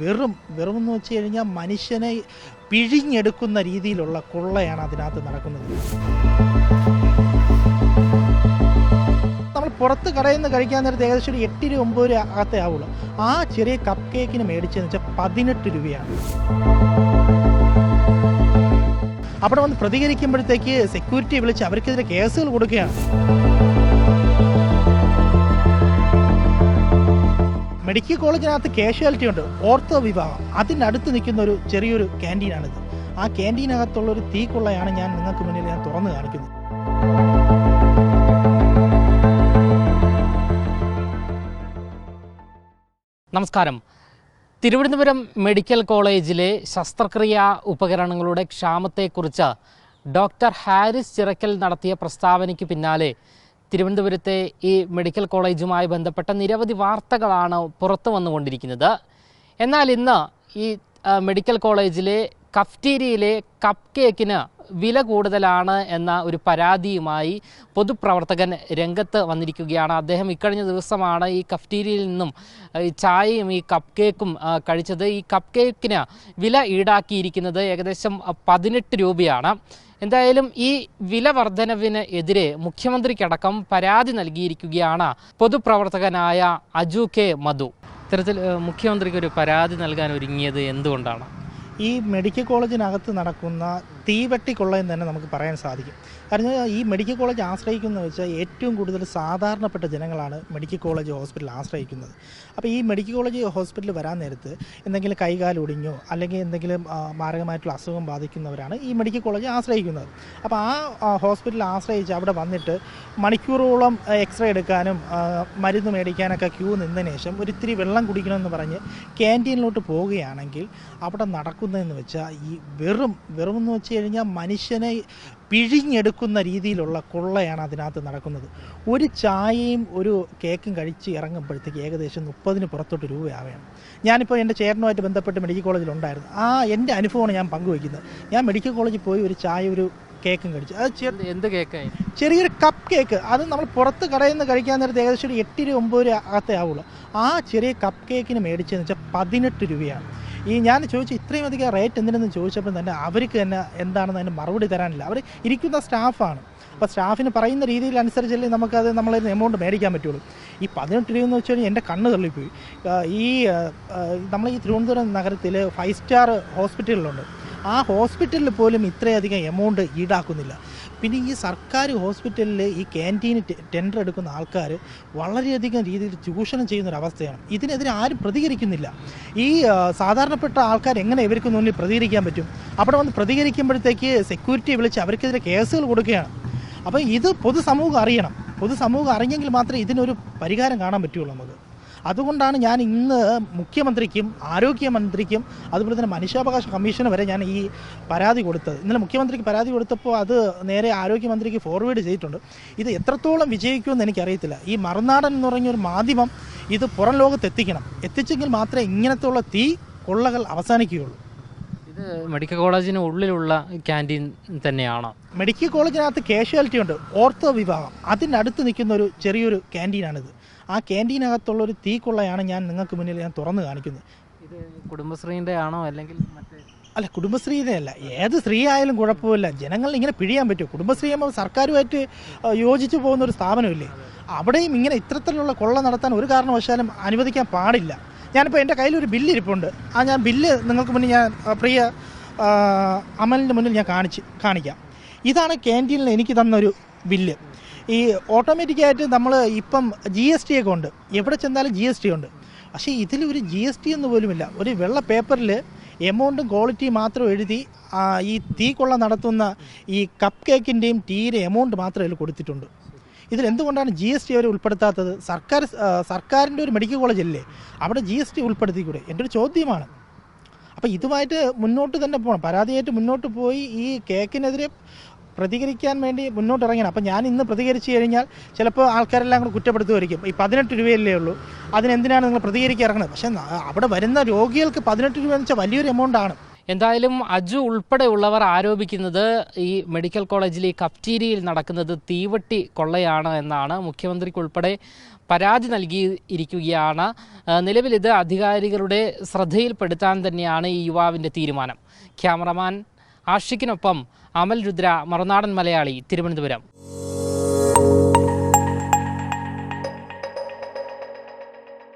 വെറും വെറും എന്ന് വെച്ച് കഴിഞ്ഞാൽ മനുഷ്യനെ പിഴിഞ്ഞെടുക്കുന്ന രീതിയിലുള്ള കൊള്ളയാണ് അതിനകത്ത് നടക്കുന്നത്. നമ്മൾ പുറത്ത് കടയിൽ നിന്ന് കഴിക്കാൻ നേരത്തെ ഏകദേശം ഒരു എട്ട് രൂപ ഒമ്പത് രൂപ അകത്തേ ആവുള്ളൂ. ആ ചെറിയ കപ്പ് കേക്കിന് മേടിച്ചതെന്ന് വെച്ചാൽ പതിനെട്ട് രൂപയാണ്. അവിടെ വന്ന് പ്രതികരിക്കുമ്പോഴത്തേക്ക് സെക്യൂരിറ്റി വിളിച്ച് അവർക്കെതിരെ കേസുകൾ കൊടുക്കുകയാണ്. മെഡിക്കൽ കോളേജിനകത്ത് കാഷ്വാലിറ്റി ഉണ്ട് ഓർത്തോ വിഭാഗം. അതിന്റെ അടുത്ത് നിൽക്കുന്ന ഒരു ചെറിയൊരു ക്യാന്റീനാണിത് ആ ക്യാന്റീനകത്തുള്ള ഒരു തീക്കൊള്ളയാണ് ഞാൻ നിങ്ങൾക്ക് മുന്നിൽ ഞാൻ തുറന്നു കാണിക്കുന്നത്. നമസ്കാരം. തിരുവനന്തപുരം മെഡിക്കൽ കോളേജിലെ ശസ്ത്രക്രിയാ ഉപകരണങ്ങളുടെ ക്ഷാമത്തെക്കുറിച്ച് ഡോക്ടർ ഹാരിസ് ചിറക്കൽ നടത്തിയ പ്രസ്താവനയ്ക്ക് പിന്നാലെ തിരുവനന്തപുരത്തെ ഈ മെഡിക്കൽ കോളേജുമായി ബന്ധപ്പെട്ട നിരവധി വാർത്തകളാണ് പുറത്തു വന്നുകൊണ്ടിരിക്കുന്നത്. എന്നാൽ ഇന്ന് ഈ മെഡിക്കൽ കോളേജിലെ കഫ്റ്റീരിയയിലെ കപ്പ് കേക്കിന് വില കൂടുതലാണ് എന്ന ഒരു പരാതിയുമായി പൊതുപ്രവർത്തകൻ രംഗത്ത് വന്നിരിക്കുകയാണ്. അദ്ദേഹം ഇക്കഴിഞ്ഞ ദിവസമാണ് ഈ കഫ്റ്റീരിയയിൽ നിന്നും ചായയും ഈ കപ്പ് കേക്കും കഴിച്ചത്. ഈ കപ്പ് കേക്കിന് വില ഈടാക്കിയിരിക്കുന്നത് ഏകദേശം പതിനെട്ട് രൂപയാണ്. എന്തായാലും ഈ വില വർധനവിന് എതിരെ മുഖ്യമന്ത്രിക്കടക്കം പരാതി നൽകിയിരിക്കുകയാണ് പൊതുപ്രവർത്തകനായ അജു കെ മധു. ഇത്തരത്തിൽ മുഖ്യമന്ത്രിക്ക് ഒരു പരാതി നൽകാൻ ഒരുങ്ങിയത് എന്തുകൊണ്ടാണ്? ഈ മെഡിക്കൽ കോളേജിനകത്ത് നടക്കുന്ന തീവെട്ടിക്കൊള്ളയെന്ന് തന്നെ നമുക്ക് പറയാൻ സാധിക്കും. കാരണം ഈ മെഡിക്കൽ കോളേജ് ആശ്രയിക്കുന്നത് വെച്ചാൽ ഏറ്റവും കൂടുതൽ സാധാരണപ്പെട്ട ജനങ്ങളാണ് മെഡിക്കൽ കോളേജ് ഹോസ്പിറ്റൽ ആശ്രയിക്കുന്നത്. അപ്പോൾ ഈ മെഡിക്കൽ കോളേജ് ഹോസ്പിറ്റലിൽ വരാൻ നേരത്ത് എന്തെങ്കിലും കൈകാൽ ഒടിഞ്ഞോ അല്ലെങ്കിൽ എന്തെങ്കിലും മാരകമായിട്ടുള്ള അസുഖം ബാധിക്കുന്നവരാണ് ഈ മെഡിക്കൽ കോളേജ് ആശ്രയിക്കുന്നത്. അപ്പോൾ ആ ഹോസ്പിറ്റൽ ആശ്രയിച്ച് അവിടെ വന്നിട്ട് മണിക്കൂറോളം എക്സ്റേ എടുക്കാനും മരുന്ന് മേടിക്കാനൊക്കെ ക്യൂ നിന്നതിന് ശേഷം ഒരിത്തിരി വെള്ളം കുടിക്കണമെന്ന് പറഞ്ഞ് ക്യാന്റീനിലോട്ട് പോവുകയാണെങ്കിൽ അവിടെ നടക്കുന്നതെന്ന് വെച്ചാൽ ഈ വെറും വെറും എന്ന് വെച്ച് കഴിഞ്ഞാൽ മനുഷ്യനെ പിഴിഞ്ഞെടുക്കുന്ന രീതിയിലുള്ള കൊള്ളയാണ് അതിനകത്ത് നടക്കുന്നത്. ഒരു ചായയും ഒരു കേക്കും കഴിച്ച് ഇറങ്ങുമ്പോഴത്തേക്ക് ഏകദേശം മുപ്പതിന് പുറത്തോട്ട് രൂപയാവുകയാണ് ഞാനിപ്പോൾ എന്റെ ചേട്ടനുമായിട്ട് ബന്ധപ്പെട്ട് മെഡിക്കൽ കോളേജിലുണ്ടായിരുന്നു ആ എന്റെ അനുഭവമാണ് ഞാൻ പങ്കുവയ്ക്കുന്നത്. ഞാൻ മെഡിക്കൽ കോളേജിൽ പോയി ഒരു ചായ ഒരു കേക്കും കഴിച്ചു. അത് എന്ത് കേക്ക് കേക്കായി? ചെറിയൊരു കപ്പ് കേക്ക്. അത് നമ്മൾ പുറത്ത് കടയിൽ നിന്ന് കഴിക്കാൻ നേരത്തെ ഏകദേശം ഒരു എട്ട് രൂപ ഒമ്പത് രൂപ അകത്തേ ആവുള്ളൂ. ആ ചെറിയ കപ്പ് കേക്കിന് മേടിച്ചതെന്ന് വെച്ചാൽ പതിനെട്ട് രൂപയാണ്. ഈ ഞാൻ ചോദിച്ചു ഇത്രയും അധികം റേറ്റ് എന്തിനെന്ന് ചോദിച്ചപ്പോൾ തന്നെ അവർക്ക് തന്നെ എന്താണെന്ന് അതിന് മറുപടി തരാനില്ല. അവർ ഇരിക്കുന്ന സ്റ്റാഫാണ് അപ്പോൾ സ്റ്റാഫിന് പറയുന്ന രീതിയിൽ അനുസരിച്ചല്ലേ നമുക്കത് നമ്മളത് എമൗണ്ട് മേടിക്കാൻ പറ്റുള്ളൂ. ഈ പതിനെട്ട് രൂപ എന്ന് വെച്ച് കഴിഞ്ഞാൽ എന്റെ കണ്ണ് തള്ളിപ്പോയി. ഈ നമ്മൾ ഈ തിരുവനന്തപുരം നഗരത്തിൽ ഫൈവ് സ്റ്റാർ ഹോസ്പിറ്റലുകളുണ്ട് ആ ഹോസ്പിറ്റലിൽ പോലും ഇത്രയധികം എമൗണ്ട് ഈടാക്കുന്നില്ല. പിന്നെ ഈ സർക്കാർ ഹോസ്പിറ്റലിൽ ഈ ക്യാന്റീൻ ടെൻഡർ എടുക്കുന്ന ആൾക്കാർ വളരെയധികം രീതിയിൽ ചൂഷണം ചെയ്യുന്ന ഒരു അവസ്ഥയാണ് ഇതിനെതിരെ ആരും പ്രതികരിക്കുന്നില്ല. ഈ സാധാരണപ്പെട്ട ആൾക്കാർ എങ്ങനെ ഇവർക്ക് മുന്നിൽ പ്രതികരിക്കാൻ പറ്റും? അവിടെ വന്ന് പ്രതികരിക്കുമ്പോഴത്തേക്ക് സെക്യൂരിറ്റി വിളിച്ച് അവർക്കെതിരെ കേസുകൾ കൊടുക്കുകയാണ്. അപ്പോൾ ഇത് പൊതുസമൂഹം അറിയണം. പൊതുസമൂഹം അറിഞ്ഞെങ്കിൽ മാത്രമേ ഇതിനൊരു പരിഹാരം കാണാൻ പറ്റുള്ളൂ നമുക്ക്. അതുകൊണ്ടാണ് ഞാൻ ഇന്ന് മുഖ്യമന്ത്രിക്കും ആരോഗ്യമന്ത്രിക്കും അതുപോലെ തന്നെ മനുഷ്യാവകാശ കമ്മീഷന് വരെ ഞാൻ ഈ പരാതി കൊടുത്തത്. ഇന്നലെ മുഖ്യമന്ത്രിക്ക് പരാതി കൊടുത്തപ്പോൾ അത് നേരെ ആരോഗ്യമന്ത്രിക്ക് ഫോർവേഡ് ചെയ്തിട്ടുണ്ട്. ഇത് എത്രത്തോളം വിജയിക്കുമെന്ന് എനിക്കറിയത്തില്ല. ഈ മറുനാടൻ എന്ന് പറഞ്ഞൊരു മാധ്യമം ഇത് പുറം ലോകത്ത് എത്തിക്കണം എത്തിച്ചെങ്കിൽ മാത്രമേ ഇങ്ങനത്തുള്ള തീ കൊള്ളകൾ അവസാനിക്കുകയുള്ളൂ. ഇത് മെഡിക്കൽ കോളേജിന് ഉള്ളിലുള്ള ക്യാന്റീൻ തന്നെയാണോ. മെഡിക്കൽ കോളേജിനകത്ത് കാഷ്വാലിറ്റി ഉണ്ട്. ഓർത്തോ വിഭാഗം. അതിന്റെ അടുത്ത് നിൽക്കുന്ന ഒരു ചെറിയൊരു ക്യാന്റീനാണിത്. ആ ക്യാന്റീനകത്തുള്ള ഒരു തീക്കുള്ളയാണ് ഞാൻ നിങ്ങൾക്ക് മുന്നിൽ ഞാൻ തുറന്നു കാണിക്കുന്നത്. ഇത് കുടുംബശ്രീന്റെ ആണോ അല്ലെങ്കിൽ മറ്റേ അല്ല കുടുംബശ്രീയുടെ അല്ല. ഏത് സ്ത്രീ ആയാലും കുഴപ്പമില്ല. ജനങ്ങൾ ഇങ്ങനെ പിഴിയാൻ പറ്റുമോ? കുടുംബശ്രീ ആകുമ്പോൾ സർക്കാരുമായിട്ട് യോജിച്ചു പോകുന്ന ഒരു സ്ഥാപനമില്ലേ? അവിടെയും ഇങ്ങനെ ഇത്തരത്തിലുള്ള കൊള്ള നടത്താൻ ഒരു കാരണവശാലും അനുവദിക്കാൻ പാടില്ല. ഞാനിപ്പോൾ എന്റെ കയ്യിൽ ഒരു ബില്ല് ഇരിപ്പുണ്ട്. ആ ഞാൻ ബില്ല് നിങ്ങൾക്ക് മുന്നിൽ ഞാൻ പ്രിയ അമലിന്റെ മുന്നിൽ ഞാൻ കാണിച്ച് കാണിക്കാം. ഇതാണ് ക്യാന്റീനിൽ എനിക്ക് തന്നൊരു ബില്ല്. ഈ ഓട്ടോമാറ്റിക്കായിട്ട് നമ്മൾ ഇപ്പം ജി എസ് ടി ഒക്കെ ഉണ്ട്. എവിടെ ചെന്നാലും ജി എസ് ടി ഉണ്ട്. പക്ഷേ ഇതിൽ ഒരു ജി എസ് ടി എന്ന് പോലുമില്ല. ഒരു വെള്ള പേപ്പറിൽ എമൗണ്ടും ക്വാളിറ്റിയും മാത്രം എഴുതി ഈ തീ കൊള്ള നടത്തുന്ന ഈ കപ്പ് കേക്കിന്റെയും ടീയുടെ എമൗണ്ട് മാത്രം അതിൽ കൊടുത്തിട്ടുണ്ട്. ഇതിൽ എന്തുകൊണ്ടാണ് ജി എസ് ടി അവർ ഉൾപ്പെടുത്താത്തത്? സർക്കാർ സർക്കാരിന്റെ ഒരു മെഡിക്കൽ കോളേജ് അല്ലേ? അവിടെ ജി എസ് ടി ഉൾപ്പെടുത്തിക്കൂടെ? എന്റെ ഒരു ചോദ്യമാണ്. അപ്പോൾ ഇതുമായിട്ട് മുന്നോട്ട് തന്നെ പോകണം പരാതിയായിട്ട് മുന്നോട്ട് പോയി ഈ കേക്കിനെതിരെ പ്രതികരിക്കാൻ വേണ്ടി മുന്നോട്ട് ഇറങ്ങണം അപ്പം ഞാൻ ഇന്ന് പ്രതികരിച്ചു കഴിഞ്ഞാൽ ചിലപ്പോൾ ആൾക്കാരെല്ലാം കൂടെ കുറ്റപ്പെടുത്തുമായിരിക്കും. ഈ പതിനെട്ട് രൂപയല്ലേ ഉള്ളൂ. അതിനെന്തിനാണ് നിങ്ങൾ പ്രതികരിക്കാൻ ഇറങ്ങുന്നത്? പക്ഷേ അവിടെ വരുന്ന രോഗികൾക്ക് പതിനെട്ട് രൂപ എന്ന് വെച്ചാൽ വലിയൊരു എമൗണ്ട് ആണ്. എന്തായാലും അജു ഉൾപ്പെടെയുള്ളവർ ആരോപിക്കുന്നത് ഈ മെഡിക്കൽ കോളേജിലെ ഈ കഫ്റ്റീരിയയിൽ നടക്കുന്നത് തീവട്ടി കൊള്ളയാണ് എന്നാണ്. മുഖ്യമന്ത്രിക്ക് ഉൾപ്പെടെ പരാതി നൽകിയിരിക്കുകയാണ്. നിലവിൽ ഇത് അധികാരികളുടെ ശ്രദ്ധയിൽപ്പെടുത്താൻ തന്നെയാണ് ഈ യുവാവിന്റെ തീരുമാനം. ക്യാമറമാൻ ആഷിക്കിനൊപ്പം അമൽ രുദ്ര മറുനാടൻ മലയാളി തിരുവനന്തപുരം.